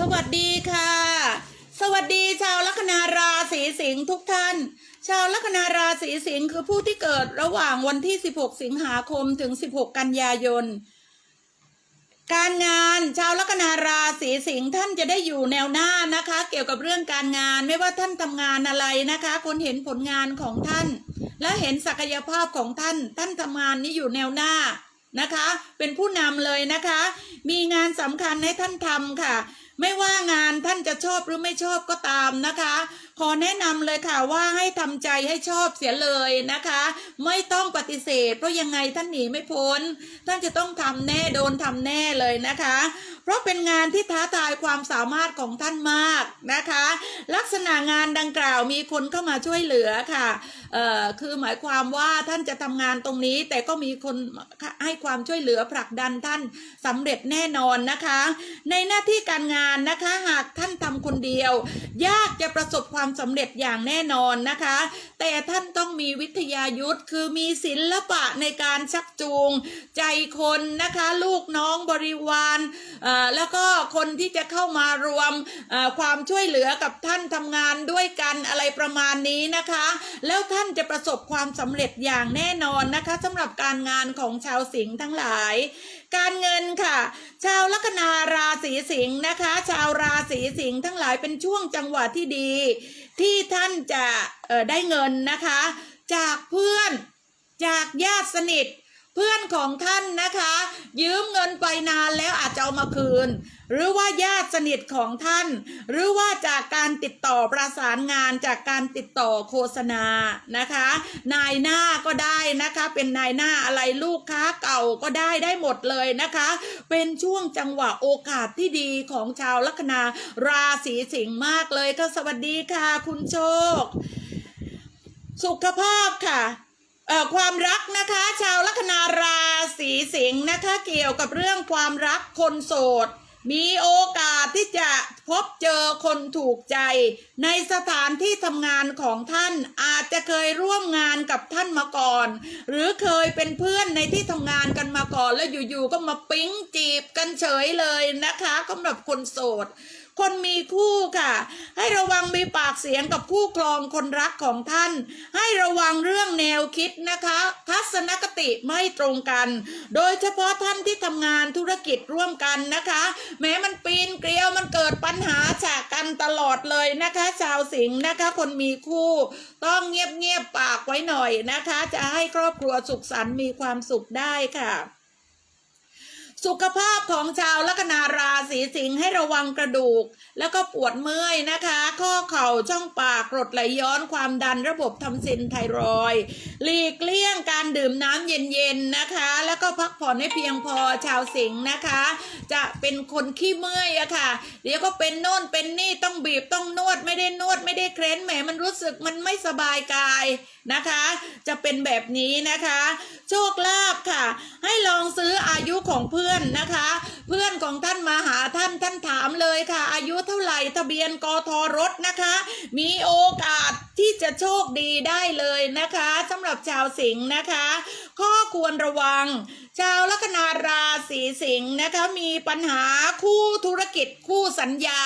สวัสดีค่ะ สวัสดีชาวลัคนาราศีสิงห์ทุกท่าน ชาวลัคนาราศีสิงห์คือผู้ที่เกิดระหว่างวันที่ 16 สิงหาคมถึง 16 กันยายน การงานชาวลัคนาราศีสิงห์ท่านจะได้อยู่แนวหน้านะคะ เกี่ยวกับเรื่องการงานไม่ว่าท่านทำงานอะไรนะคะ คนเห็นผลงานของท่าน และเห็นศักยภาพของท่าน ท่านทำงานนี้อยู่แนวหน้า นะคะ เป็นผู้นำเลยนะคะ มีงานสำคัญให้ท่านทำค่ะ ไม่ว่างานท่านจะชอบหรือไม่ชอบก็ตามนะคะ ขอแนะนำเลยค่ะว่าให้ทำใจให้ชอบเสียเลยนะคะ ไม่ต้องปฏิเสธเพราะยังไงท่านหนีไม่พ้น ท่านจะต้องทำแน่โดนทำแน่เลยนะคะ เพราะเป็นงานที่ท้าทายความสามารถของท่านมากนะคะ ลักษณะงานดังกล่าวมีคนเข้ามาช่วยเหลือค่ะเอ่อคือหมายความว่าท่านจะทำงานตรงนี้ แต่ก็มีคนให้ความช่วยเหลือผลักดันท่านสำเร็จแน่นอนนะคะ ในหน้าที่การงานนะคะหากท่านทำคนเดียว ยากจะประสบความสำเร็จอย่างแน่นอนนะคะแต่ท่านต้องมีวิทยายุทธ์คือมีศิลปะในการชักจูง ใจคนนะคะ ลูกน้องบริวารแล้วก็คนที่จะเข้ามารวมความช่วยเหลือกับท่านทำงานด้วยกันอะไรประมาณนี้นะคะ แล้วท่านจะประสบความสำเร็จอย่างแน่นอนนะคะสำหรับการงานของชาวสิงห์ทั้งหลาย การเงินค่ะ ชาวลัคนาราศีสิงห์นะคะ ชาวราศีสิงห์ทั้งหลายเป็นช่วงจังหวะที่ดี ที่ท่านจะ เออได้เงินนะคะ จากเพื่อนจากญาติสนิท เพื่อนของท่านนะคะ ยืมเงินไปนานแล้วอาจจะเอามาคืน หรือว่าญาติสนิทของท่าน หรือว่าจากการติดต่อประสานงานจากการติดต่อโฆษณานะคะ นายหน้าก็ได้นะคะ เป็นนายหน้าอะไรลูกค้าเก่าก็ได้ได้หมดเลยนะคะ เป็นช่วงจังหวะโอกาสที่ดีของชาวลัคนาราศีสิงห์มากเลยค่ะสวัสดีค่ะ คุณโชค สุขภาพค่ะเอ่อความรักนะคะ ชาวลัคนาราศีสิงห์นะคะ เกี่ยวกับเรื่องความรักคนโสด มีโอกาสที่จะพบเจอคนถูกใจ ในสถานที่ทำงานของท่านอาจจะเคยร่วมงานกับท่านมาก่อน หรือเคยเป็นเพื่อนในที่ทำงานกันมาก่อน แล้วอยู่ๆก็มาปิ๊งจีบกันเฉยเลยนะคะสำหรับคนโสด คนมีคู่ค่ะ ให้ระวังมีปากเสียงกับคู่ครองคนรักของท่าน ให้ระวังเรื่องแนวคิดนะคะ ทัศนคติไม่ตรงกัน โดยเฉพาะท่านที่ทำงานธุรกิจร่วมกันนะคะ แม้มันปีนเกลียวมันเกิดปัญหาจากกันตลอดเลยนะคะ ชาวสิงห์นะคะ คนมีคู่ต้องเงียบๆปากไว้หน่อยนะคะ จะให้ครอบครัวสุขสันต์มีความสุขได้ค่ะ สุขภาพของชาวลัคนาราศีสิงห์ให้ระวังกระดูก แล้วก็ปวดเมื่อยนะคะ ข้อเข่าช่องปากกรดไหลย้อนความดันระบบทำซินไทรอย์หลีกเลี่ยงการดื่มน้ำเย็นๆนะคะ แล้วก็พักผ่อนให้เพียงพอชาวสิงห์นะคะ จะเป็นคนขี้เมื่อยอะค่ะ เดี๋ยวก็เป็นโน่นเป็นนี่ต้องบีบต้องนวดไม่ได้นวดไม่ได้เคร้นแหมมันรู้สึกมันไม่สบายกายนะคะ จะเป็นแบบนี้นะคะ โชคลาภค่ะ ยุของเพื่อนนะคะ เพื่อนของท่านมาหาท่านท่านถามเลยค่ะ อายุเท่าไหร่ทะเบียนกทรถนะคะ มีโอกาสที่จะโชคดีได้เลยนะคะสำหรับชาวสิงห์นะคะ ข้อควรระวัง ชาวลัคนาราศีสิงห์นะคะ มีปัญหาคู่ธุรกิจคู่สัญญา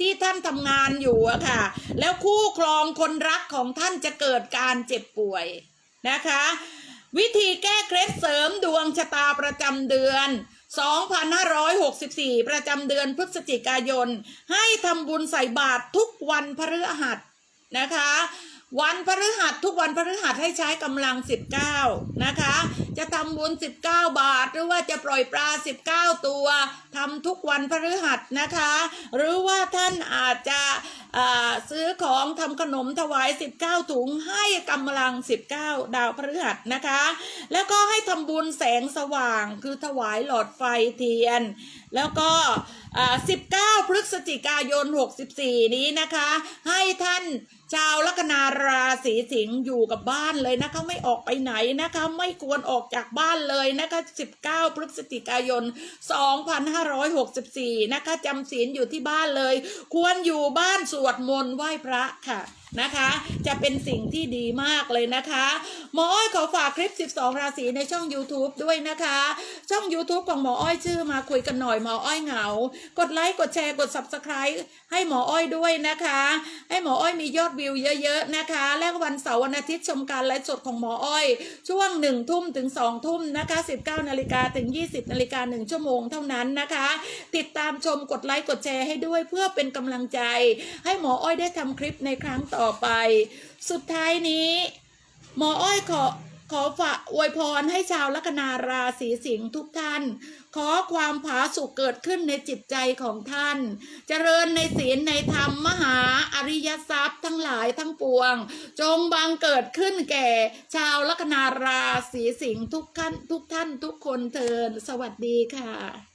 ที่ท่านทำงานอยู่อะค่ะ แล้วคู่ครองคนรักของท่านจะเกิดการเจ็บป่วยนะคะ วิธีแก้เคล็ดเสริมดวงชะตาประจำเดือน 2564 ประจำเดือนพฤศจิกายน ให้ทำบุญใส่บาตรทุกวันพฤหัสนะคะ วันพฤหัสทุกวันพฤหัสให้ใช้กำลัง 19 นะคะจะทำบุญ 19 บาท หรือว่าจะปล่อยปลา 19 ตัวทำทุกวันพฤหัสนะคะ หรือว่าท่านอาจจะซื้อของทำขนมถวาย 19 ถุงให้กำลัง 19 ดาวพฤหัสนะคะ แล้วก็ให้ทำบุญแสงสว่างคือถวายหลอดไฟเทียน แล้วก็ 19 พฤศจิกายน 64 นี้นะคะ ให้ท่านชาวลัคนาราศีสิงห์อยู่กับบ้านเลยนะคะ ไม่ออกไปไหนนะคะ ไม่ควรออกจากบ้านเลยนะคะ 19 พฤศจิกายน 2564 นะคะจำศีลอยู่ที่บ้านเลย ควรอยู่บ้านสวดมนต์ไหว้พระค่ะ นะคะ จะเป็นสิ่งที่ดีมากเลยนะคะหมออ้อยขอฝากคลิป 12 ราศีในช่อง YouTube ด้วยนะคะ ช่อง YouTube ของหมออ้อยชื่อมาคุยกันหน่อยหมออ้อยเหงา กดไลค์กดแชร์กด Subscribe ให้หมออ้อยด้วยนะคะ ให้หมออ้อยมียอดวิวเยอะๆนะคะ และวันเสาร์วันอาทิตย์ชมการไลฟ์สดของหมออ้อย ช่วง 1 ทุ่มถึง 2 ทุ่มนะคะ 19นาฬิกาถึง 20นาฬิกา1ชั่วโมงเท่านั้นนะคะ ติดตามชมกดไลค์กดแชร์ให้ด้วยเพื่อเป็นกำลังใจ ให้หมออ้อยได้ทำคลิปในครั้งต่อต่อไป สุดท้ายนี้ หมออ้อยขอขอฝากอวยพรให้ชาวลัคนาราศีสิงห์ทุกท่าน ขอความผาสุกเกิดขึ้นในจิตใจของท่าน เจริญในศีลในธรรมมหาอริยทรัพย์ทั้งหลายทั้งปวง จงบังเกิดขึ้นแก่ ชาวลัคนาราศีสิงห์ทุกท่านทุกท่านทุกคนเทินสวัสดีค่ะ